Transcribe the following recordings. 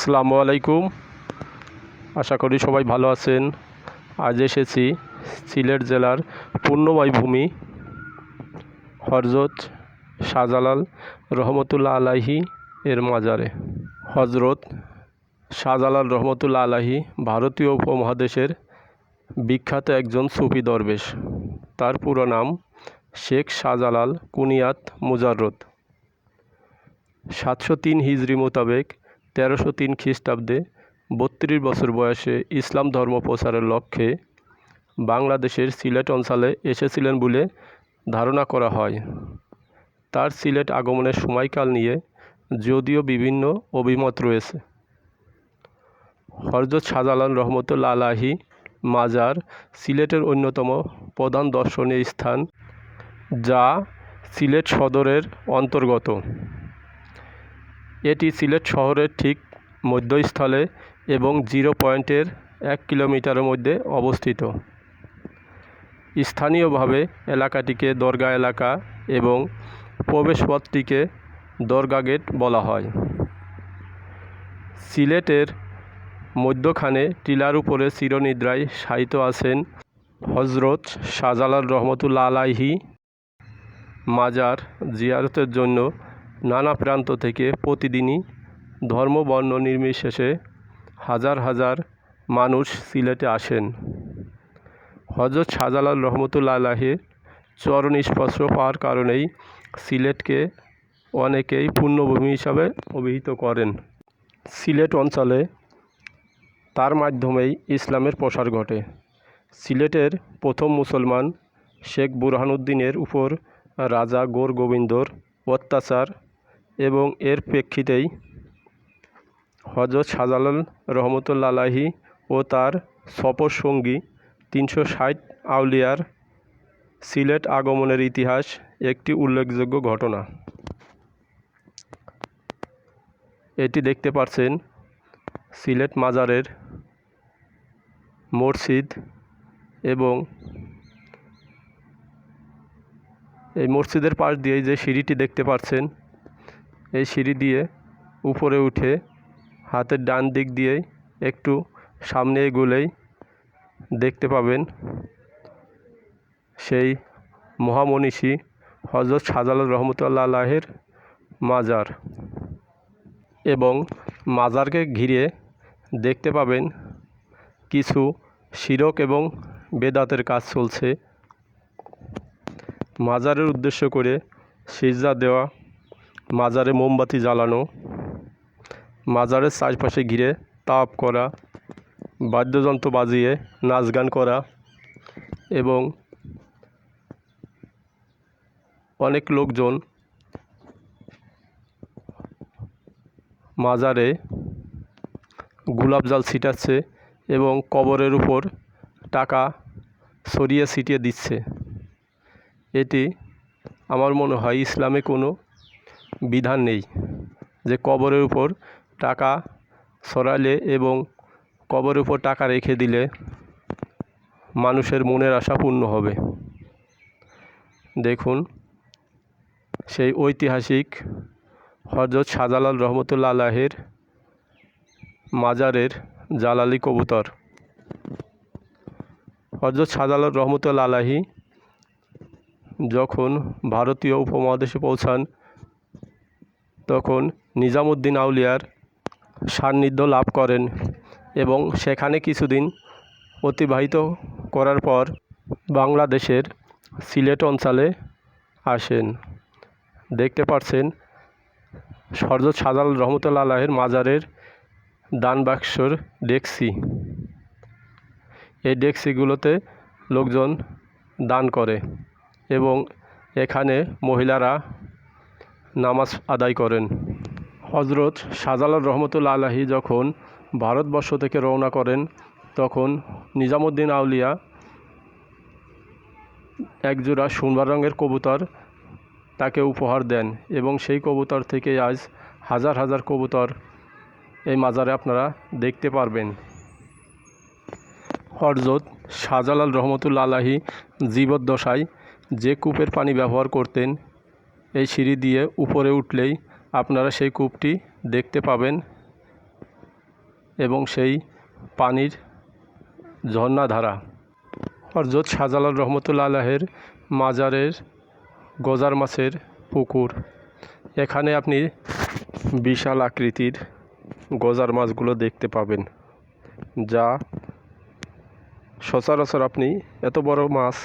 আসসালামু আলাইকুম। আশা করি সবাই ভালো আছেন। আজ এসেছি সিলেট জেলার পূর্ণময় ভূমি হরজত শাহজালাল রহমতুল্লাহ আলাহি এর মাজারে। হজরত শাহজালাল রহমতুল্লাহ আলাহি ভারতীয় উপমহাদেশের বিখ্যাত একজন সুফি দরবেশ। তার পুরো নাম শেখ শাহজালাল কুনিয়াত মুজাররদ। সাতশো তিন হিজরি মোতাবেক তেরোশো তিন খ্রিস্টাব্দে বত্রিশ বছর বয়সে ইসলাম ধর্ম প্রচারের লক্ষ্যে বাংলাদেশের সিলেট অঞ্চলে এসেছিলেন বলে ধারণা করা হয়। তার সিলেট আগমনের সময়কাল নিয়ে যদিও বিভিন্ন অভিমত রয়েছে। হরজত শাহজালাল রহমতুল্লা আলাহি মাজার সিলেটের অন্যতম প্রধান দর্শনীয় স্থান যা সিলেট সদরের অন্তর্গত। এটি সিলেট শহরের ঠিক মধ্যস্থলে এবং জিরো পয়েন্টের এক কিলোমিটারের মধ্যে অবস্থিত। স্থানীয়ভাবে এলাকাটিকে দরগা এলাকা এবং প্রবেশপথটিকে দরগা গেট বলা হয়। সিলেটের মধ্যখানে টিলার উপরে চিরনিদ্রায় শায়িত আছেন হজরত শাহজালাল রহমতুল্লা আলাহি মাজার জিয়ারতের জন্য নানা প্রান্ত থেকে প্রতিদিনই ধর্ম, বর্ণ, নির্বিশেষে হাজার হাজার মানুষ সিলেটে আসেন। হজরত শাহজালাল রহমতুল্লা আলাহের চরণ স্পর্শ পাওয়ার কারণেই সিলেটকে অনেকেই পুণ্যভূমি হিসাবে অভিহিত করেন। সিলেট অঞ্চলে তার মাধ্যমেই ইসলামের প্রসার ঘটে। সিলেটের প্রথম মুসলমান শেখ বুরহানুদ্দিনের উপর রাজা গোর গোবিন্দর অত্যাচার এবং এর প্রেক্ষিতেই হজরত শাহজালাল রহমতুল্লা আলাহি ও তার সফর সঙ্গী তিনশো ষাট আউলিয়ার সিলেট আগমনের ইতিহাস একটি উল্লেখযোগ্য ঘটনা। এটি দেখতে পাচ্ছেন সিলেট মাজারের মসজিদ এবং এই মসজিদের পাশ দিয়ে যে সিঁড়িটি দেখতে পাচ্ছেন এই সিঁড়ি দিয়ে উপরে উঠে হাতের ডান দিক দিয়েই একটু সামনে এগুলেই দেখতে পাবেন সেই মহামনীষী হজরত শাহজালাল রহমতুল্লাহ আল্লাহের মাজার এবং মাজারকে ঘিরে দেখতে পাবেন কিছু শিরক এবং বেদাতের কাজ চলছে। মাজারের উদ্দেশ্য করে সিজা দেওয়া মাজারে মোমবাতি জ্বালানো, মাজারের চারপাশে ঘিরে তাপ করা, বাদ্যযন্ত্র বাজিয়ে নাচ গান করা এবং অনেক লোকজন মাজারে গোলাপ জল ছিটাচ্ছে এবং কবরের উপর টাকা সরিয়ে ছিটিয়ে দিচ্ছে। এটি আমার মনে হয় ইসলামে কোনো বিধান নেই যে কবরের উপর টাকা সরালে এবং কবরের উপর টাকা রেখে দিলে মানুষের মনের আশা পূর্ণ হবে। দেখুন, সেই ঐতিহাসিক হজরত শাহজালাল রহমতুল্লা আলাহের মাজারের জালালি কবুতর। হজরত শাহজালাল রহমতুল্লা আলাহি যখন ভারতীয় উপমহাদেশে পৌঁছান তখন নিজামুদ্দিন আউলিয়ার সান্নিধ্য লাভ করেন এবং সেখানে কিছুদিন অতিবাহিত করার পর বাংলাদেশের সিলেট অঞ্চলে আসেন। দেখতে পাচ্ছেন সরজত শাহজালাল রহমতুল্লা আলাহের মাজারের দান বাক্সর ডেক্সি। এই ডেক্সিগুলোতে লোকজন দান করে এবং এখানে মহিলারা নামাজ আদায় করেন। হজরত শাহজালাল রহমতুল্লা আলাহি যখন ভারতবর্ষ থেকে রওনা করেন, তখন নিজামুদ্দিন আউলিয়া একজোড়া সোনার রঙের কবুতর তাকে উপহার দেন এবং সেই কবুতর থেকে আজ হাজার হাজার কবুতর এই মাজারে আপনারা দেখতে পারবেন। হরজত শাহজালাল রহমতুল্লা আলাহি জীবদ্দশায় যে কূপের পানি ব্যবহার করতেন এই সিঁড়ি দিয়ে উপরে উঠলেই আপনারা সেই কূপটি দেখতে পাবেন এবং সেই পানির ঝর্ণাধারা। হরজত শাহজালাল রহমতুল্লা আলাহের মাজারের গজার মাছের পুকুর। এখানে আপনি বিশাল আকৃতির গজার মাছগুলো দেখতে পাবেন, যা সচরাচর আপনি এত বড় মাছ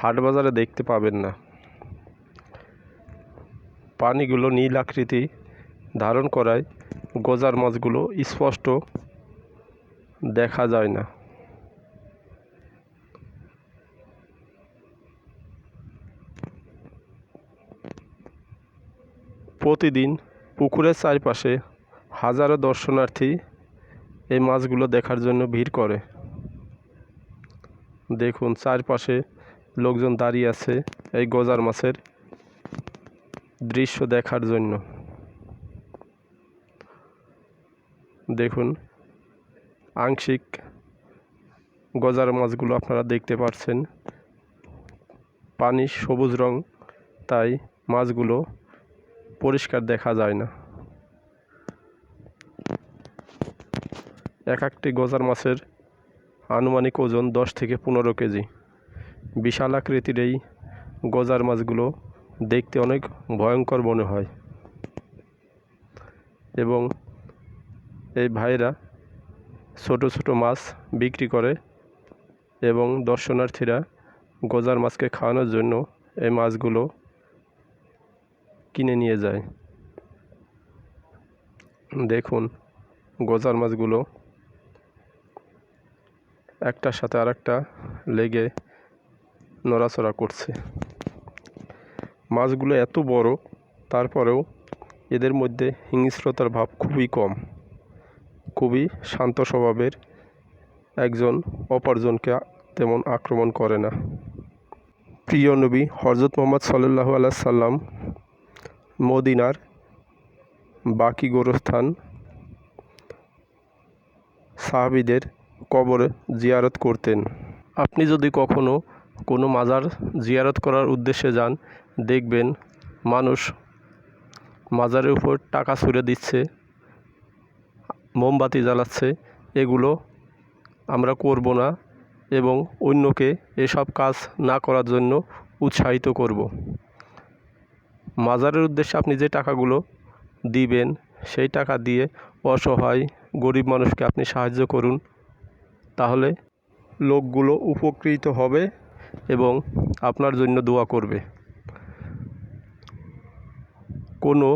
হাট বাজারে দেখতে পাবেন না। পানিগুলো নীল আকৃতি ধারণ করায় গজার মাছগুলো স্পষ্ট দেখা যায় না। প্রতিদিন পুকুরের চারপাশে হাজারো দর্শনার্থী এই মাছগুলো দেখার জন্য ভিড় করে। দেখুন, চারপাশে লোকজন দাঁড়িয়ে আছে এই গজার মাছের দৃশ্য দেখার জন্য। দেখুন, আংশিক গজার মাছগুলো আপনারা দেখতে পাচ্ছেন পানি সবুজ রং, তাই মাছগুলো পরিষ্কার দেখা যায় না। এক একটি গজার মাছের আনুমানিক ওজন দশ থেকে পনেরো কেজি। বিশাল আকৃতির এই গজার মাছগুলো দেখতে অনেক ভয়ঙ্কর মনে হয়। এবং এই ভাইরা ছোট ছোট মাছ বিক্রি করে এবং দর্শনার্থীরা গজার মাছকে খাওয়ানোর জন্য এই মাছগুলো কিনে নিয়ে যায়। দেখুন, গজার মাছগুলো একটার সাথে আরেকটা লেগে নড়াচড়া করছে। মাছগুলো এত বড়, তারপরেও এদের মধ্যে হিংস্রতার ভাব খুবই কম। খুবই শান্ত স্বভাবের একজন অপরজনকে তেমন আক্রমণ করে না। প্রিয় নবী হজরত মোহাম্মদ সাল্লাহ আল্লাহ সাল্লাম মদিনার বাকি গোরস্থান সাহাবিদের কবরে জিয়ারত করতেন। আপনি যদি কখনো কোনো মাজার জিয়ারত করার উদ্দেশ্যে যান দেখবেন মানুষ মাজারের উপর টাকা ছুঁড়ে দিচ্ছে, মোমবাতি জ্বালাচ্ছে, এগুলো আমরা করব না এবং অন্যকে এসব কাজ না করার জন্য উৎসাহিত করব। মাজারের উদ্দেশ্যে আপনি যে টাকাগুলো দিবেন, সেই টাকা দিয়ে অসহায়, গরিব মানুষকে আপনি সাহায্য করুন, তাহলে লোকগুলো উপকৃত হবে এবং আপনার জন্য দোয়া করবে। কোনো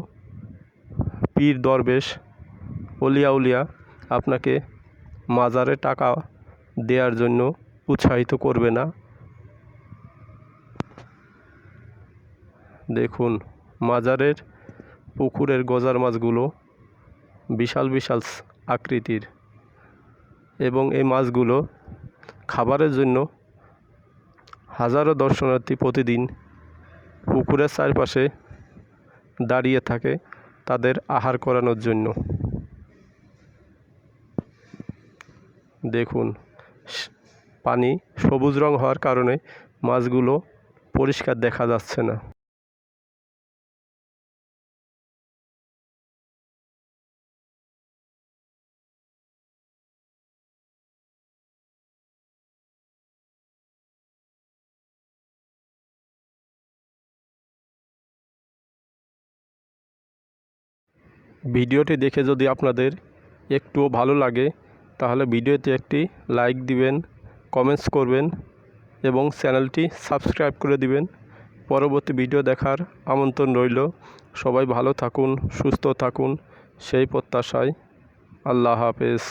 পীর দরবেশ অলিয়া উলিয়া আপনাকে মাজারে টাকা দেওয়ার জন্য উৎসাহিত করবে না। দেখুন, মাজারের পুকুরের গজার মাছগুলো বিশাল বিশাল আকৃতির এবং এই মাছগুলো খাবারের জন্য হাজারো দর্শনার্থী প্রতিদিন পুকুরের চারপাশে দাঁড়িয়ে থাকে তাদের আহার করানোর জন্য। দেখুন পানি সবুজ রং হওয়ার কারণে মাছগুলো পরিষ্কার দেখা যাচ্ছে না। ভিডিওটি দেখে যদি আপনাদের একটুও ভালো লাগে, তাহলে ভিডিওতে একটি লাইক দিবেন, কমেন্টস করবেন এবং চ্যানেলটি সাবস্ক্রাইব করে দিবেন। পরবর্তী ভিডিও দেখার আমন্ত্রণ রইল। সবাই ভালো থাকুন, সুস্থ থাকুন, সেই প্রত্যাশায় আল্লাহ হাফেজ।